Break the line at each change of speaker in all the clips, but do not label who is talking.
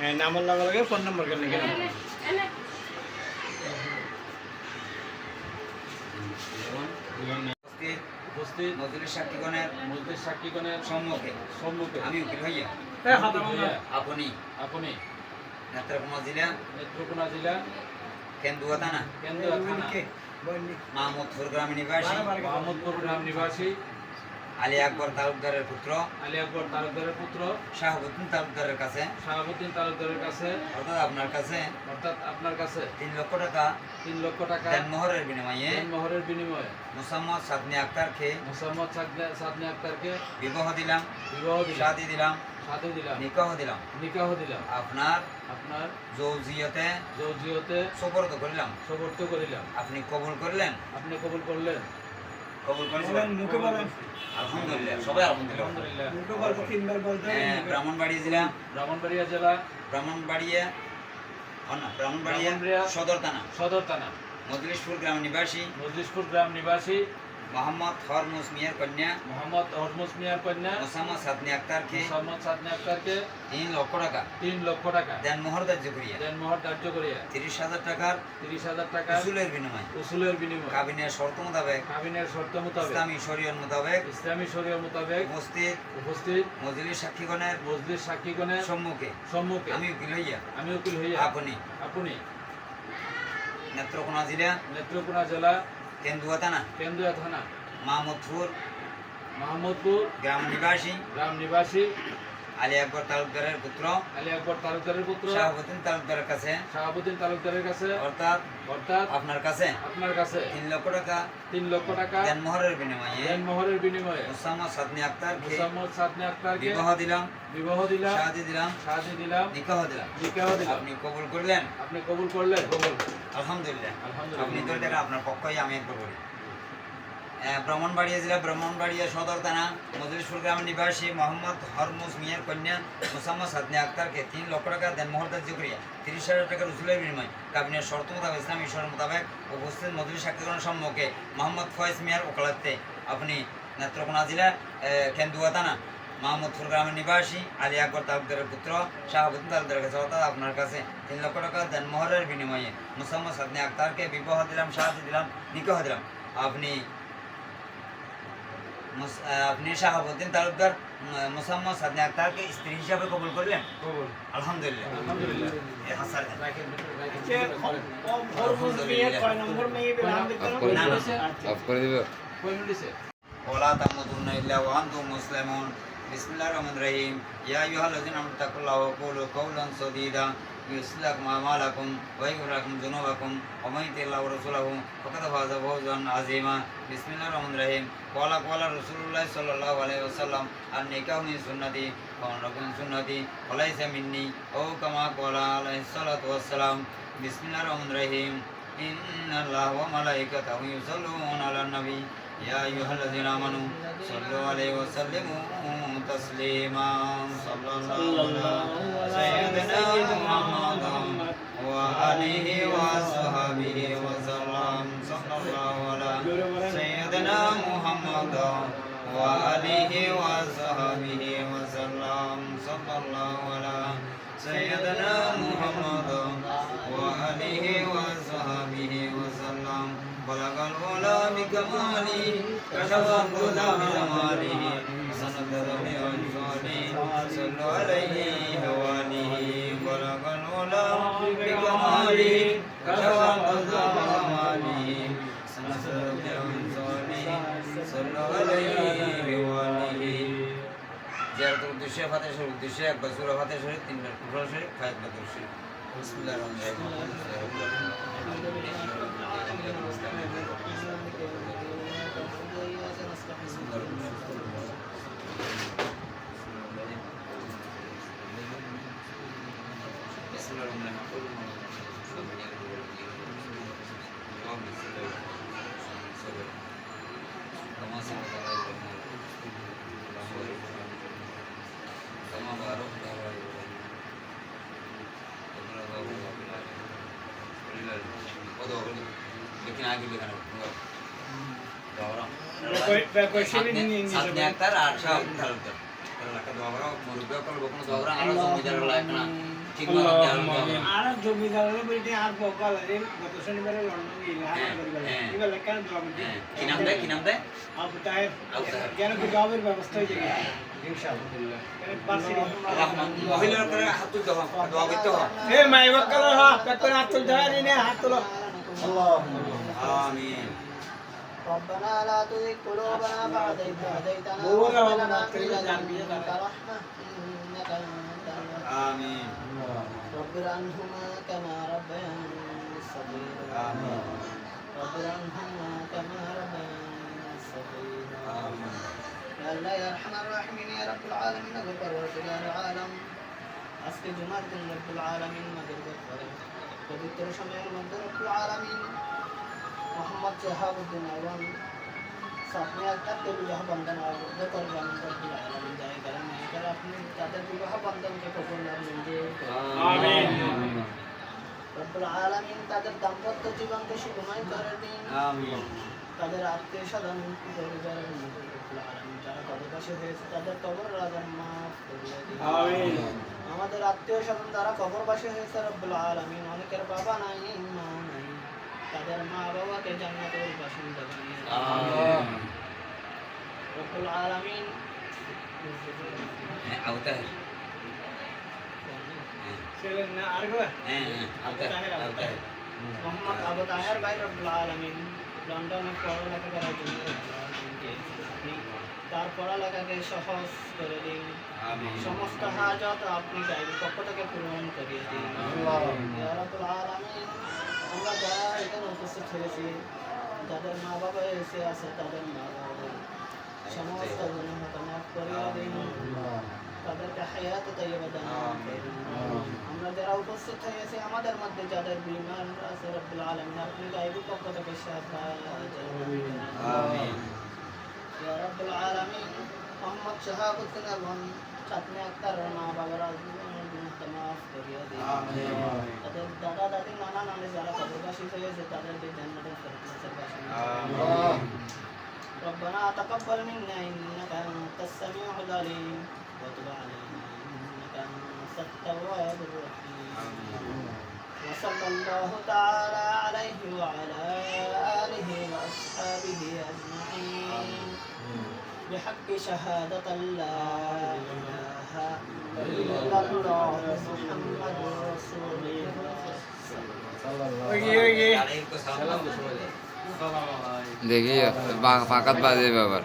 হ্যাঁ নাম্বার লগে লগে ফোন নাম্বার কেন কেন
উপস্থিত মজুরি সাক্ষীগণের
সাক্ষীগণের
সম্মুখে।
সম্মুখে
আমি উকিল হইয়া।
হইয়া
আপনি।
আপনি।
নেত্রকোনা জেলা।
নেত্রকোনা জেলা।
কেন্দুয়া থানা।
থানা।
মাহমুদপুর গ্রামে নিবাসী।
মোহাম্মদপুর গ্রাম নিবাসী।
আলী আকবর তালুকদারের পুত্র।
আলী আকবর তালুকদারের পুত্র।
শাহাবুদ্দিন তালুকদারের কাছে।
শাহাবুদ্দিন তালুকদারের কাছে।
অর্থাৎ আপনার কাছে।
অর্থাৎ আপনার কাছে।
তিন লক্ষ টাকা।
তিন লক্ষ টাকা।
দেনমোহরের বিনিময়ে।
মোহরের বিনিময়ে।
মুসাম্মদ সাদনি আক্তারকে।
মোসাম্মদ সাদনে- আক্তারকে
বিবাহ দিলাম।
বিবাহ
শাদি দিলাম।
সাথে দিলাম।
নিকাহ দিলাম।
নিকাহ দিলাম।
আপনার
আপনার
জৌজিয়তে
জৌজিয়তে
সুপর্দ করিলাম।
সমর্থ করিলাম।
আপনি কবুল করলেন?
আপনি কবুল করলেন।
কবুল করেছিলেন
মুখে বলেন
আলহামদুলিল্লাহ সবাই আলহামদুলিল্লাহ।
আলহামদুলিল্লাহ।
মুখে বলব তিনবার বলতে হবে
হ্যাঁ, ব্রাহ্মণবাড়িয়া জেলা।
ব্রাহ্মণবাড়িয়া জেলা।
ব্রাহ্মণবাড়িয়া ও না ব্রাহ্মণবাড়িয়া
ব্রাহ্মণবাড়িয়া
সদর থানা
সদর থানা
মজলিশপুর গ্রাম নিবাসী।
মজলিশপুর গ্রাম নিবাসী।
মোহাম্মদ হরমুস মিয়ার কন্যা।
মোহাম্মদ হরমুস মিয়ার কন্যা।
মোসাম্মদ সাদনি আক্তারকে।
মোহাম্মদ সাদনে আক্তারকে।
তিন লক্ষ টাকা।
তিন লক্ষ টাকা।
দেন মোহর ধার্য করিয়া।
দেন মোহর ধার্য করিয়া।
তিরিশ হাজার টাকার
তিরিশ হাজার টাকা
উসুলের বিনিময়।
উসুলের বিনিময়।
কাবিনের শর্ত মোতাবেক।
কাবিনের শর্ত মোতাবেক।
ইসলামী শরীয়ত মোতাবেক।
ইসলামী শরীয় মোতাবেক
উপস্থিত।
উপস্থিত।
মজলিস সাক্ষীগণের
মজলিস সাক্ষীগণের
সম্মুখে।
সম্মুখে।
আমি উকিল হইয়া।
আমি উকিল হইয়া।
আপনি।
আপনি।
নেত্রকোনা জেলা।
নেত্রকোনা জেলা।
কেন্দুয়া থানা
কেন্দুয়া থানা
মাহমুদপুর
মাহমুদপুর
গ্রাম নিবাসী
গ্রাম নিবাসী
আলী আকবর তালুকদারের পুত্র।
আলী আকবর তালুকদারের পুত্র।
শাহাবুদ্দিন তালুকদারের কাছে।
শাহাবুদ্দিন তালুকদারের কাছে।
অর্থাৎ
অর্থাৎ
আপনার কাছে।
আপনার কাছে।
তিন লক্ষ টাকা।
তিন লক্ষ টাকা।
দেনমোহরের বিনিময়ে।
বিনিময়ে।
মোসাম্মদ সাদনি
মুসাম্মদ সাদনে আক্তারকে
বিবাহ দিলাম।
বিবাহ দিলাম।
শাহাদি দিলাম।
শাদি দিলাম।
নিকাহ দিলাম।
নিকাহ দিলাম।
আপনি কবুল করলেন?
আপনি কবুল করলেন? কবুল।
আলহামদুলিল্লাহ।
আলহামদুলিল্লাহ।
আপনি আপনার পক্ষই আমি একবার করি ব্রাহ্মণবাড়িয়া জেলা, ব্রাহ্মণবাড়িয়া সদর থানা মজলিশপুর গ্রামের নিবাসী মোহাম্মদ হরমুজ মিয়ার কন্যা মোসাম্মদ সাদনি আক্তারকে তিন লক্ষ টাকা দেন মোহর ধার্য করিয়া তিরিশ হাজার টাকার উসুলের বিনিময়। কাবিনের শর্ত মোতাবেক, ইসলাম ঈশ্বর মোতাবেক উপস্থিত মজলিস সাক্ষীকরণের সম্মুখে মোহাম্মদ ফয়েজ মিয়ার ওকালাতে আপনি নেত্রকোনা জেলা কেন্দুয়া থানা, মাহমুদপুর গ্রামের নিবাসী আলী আকবর তালুকদারের পুত্র শাহাবুদ্দিন তালুকদারের কাছে অর্থাৎ আপনার কাছে তিন লক্ষ টাকা দেন মোহরের বিনিময়ে। মুসাম্মদ সাদনি আক্তারকে বিবাহ দিলাম, সাহায্য দিলাম, নিকাহ দিলাম। আপনি আপনি শাহাবুদ্দিন তালুকদার উম, মুসাম্মদ সাদনি আক্তারকে স্ত্রী হিসাবে কবুল করলেন
কবুল
আলহামদুলিল্লাহ
আলহামদুলিল্লাহ
এ হাসান
রাখেন রাখেন
যে হরমুজ মিয়া কয় নম্বর মেয়ে নাম দিতে
আপ
হবে
করে
না, না।
দিছে
অফ করে দিবে
কই মিলিছে
ولا تموتن الا وانتم مسلمون بسم الله الرحمن الرحيم يا ايها الذين امنوا اتقوا الله وقولوا قولا سديدا يصلح لكم اعمالكم ويغفر لكم ذنوبكم ومن يطع الله ورسوله فقد فاز فوزا عظيما بسم الله الرحمن الرحيم قال قال رسول الله صلى الله عليه وسلم النكاح من سنتي ومن من سنتي وليس مني او كما قال عليه الصلاه والسلام بسم الله الرحمن الرحيم إن الله وملائكته يصلون على النبي يا أيها الذين آمنوا صلوا عليه وسلموا تسليما صلى الله سيدنا محمد وآله وصحبه وسلم صلى الله على سيدنا محمد وآله وصحبه وسلم صلى الله على سيدنا محمد وآله وصحبه وسلم بلغ العلا بكماله كشف الهدى بجماله حسن الكرم والجود صلوا عليه وآله بلغ الأولى بكماله كشف القصد وأماله سنسر بأنصاره صلوا عليه وآله زيارة القدسية فتح شريف القدسية أكبر سورة فتح شريف تنبير كفر شريف خيط بدر
شريف بسم الله
الرحمن الرحيم আর সব তালুকদার একটা দোয়া করো মুরব্বী করব কোনো দোয়া করো আরও জমি যারা লাগে না ঠিক মতো দেওয়ার হবে।
আর জমিদারের বিল্ডিং আর বকাল রে গত শনিবারে লন্ডন গিয়ে হামলা করে গেল
হ্যাঁ।
এবার লেখা দোয়া করতে
হ্যাঁ, কি নাম দেয় কি নাম দেয়
আবু তাহের
আবু তাহের।
কেন কি জবের ব্যবস্থা হয়ে যাবে
আলহামদুলিল্লাহ
পারছি
মহিলার করে হাত তুলতে হবে দোয়া করতে হবে
এ মাই বকাল হ্যাঁ পেটে হাত তুলতে হয় নি হাত তুলো
আমিন
ربنا لا تزغ قلوبنا بعد إذ هديتنا
بورا
وهب
والله
لنا من
كريم جان بيه
لدنك
جان.
رحمة إنك أنت الوهاب
আমিন
رب ارحمهما كما ربياني صغيرا
আমিন
رب ارحمهما كما ربياني صغيرا
আমিন
يا الله يا أرحم الراحمين يا رب العالمين غفر وسلام العالم আজকে জুমার দিন রব্বুল আলামিন আমাদের করে পবিত্র সময়ের মধ্যে রব্বুল আলামিন মোহাম্মদ জাহাবুদ্দিন এবং একটা বিবাহ বন্ধন তাদের দাম্পত্য জীবনকে করে দিন তাদের আত্মীয় স্বজন কবরবাসী হয়েছে তাদের কবর
আমিন
আমাদের আত্মীয় স্বজন কবরবাসী হয়েছে রব্বুল আলামিন অনেকের বাবা নাই মা নাই তাদের মা বাবাকে জান্নাতের বাসিন্দা রব্বুল আলামিন
হ্যাঁ
না আর
হ্যাঁ হ্যাঁ আউতার আউতার
মোহাম্মদ আবু তাহের ভাই রব্বুল আলামিন। লন্ডনে পড়ালেখা করার জন্য আপনি তার পড়ালেখাকে সহজ করে দিন। সমস্ত হাজত আপনি গাইবের পক্ষ থেকে পূরণ করিয়ে দিন। রাব্বুল আলামিন আমরা যারা এখানে উপস্থিত হয়েছি যাদের মা বাবা এসে আছে তাদের মা বাবা সমস্ত গুণাহত মাফ করিয়ে দিন তাদেরকে হায়াত তাইয়্যিবা দান আমরা যারা উপস্থিত হয়েছি আমাদের মধ্যে যাদের বিমার আছে রব্বুল আলামিন আপনি গাইবের পক্ষ থেকে রাব্বুল আলামিন মোহাম্মদ শাহাবুদ্দিন এবং চাঁদনি আক্তার মা বাবার জীবনের গুণাহত মাফ করিয়ে দিন তাদের দাদা দাদি নানা নানি যারা কবরবাসী হয়েছে তাদেরকে জান্নাতের ربنا تقبل منا إنك أنت السميع العليم. وتب علينا إنك أنت التواب الرحيم. وصلى الله تعالى عليه وعلى آله وأصحابه أجمعين. بحق شهادة لا إله إلا الله محمد رسول الله.
صلى الله
عليه وسلم
দেখি ফাঁকাত বাজে ব্যাপার।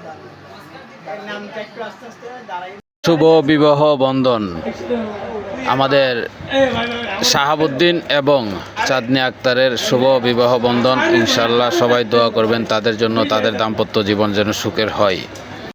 শুভ বিবাহ বন্ধন আমাদের শাহাবুদ্দিন এবং চাঁদনি আক্তারের শুভ বিবাহ বন্ধন। ইনশাল্লাহ সবাই দোয়া করবেন, তাদের জন্য তাদের দাম্পত্য জীবন যেন সুখের হয়।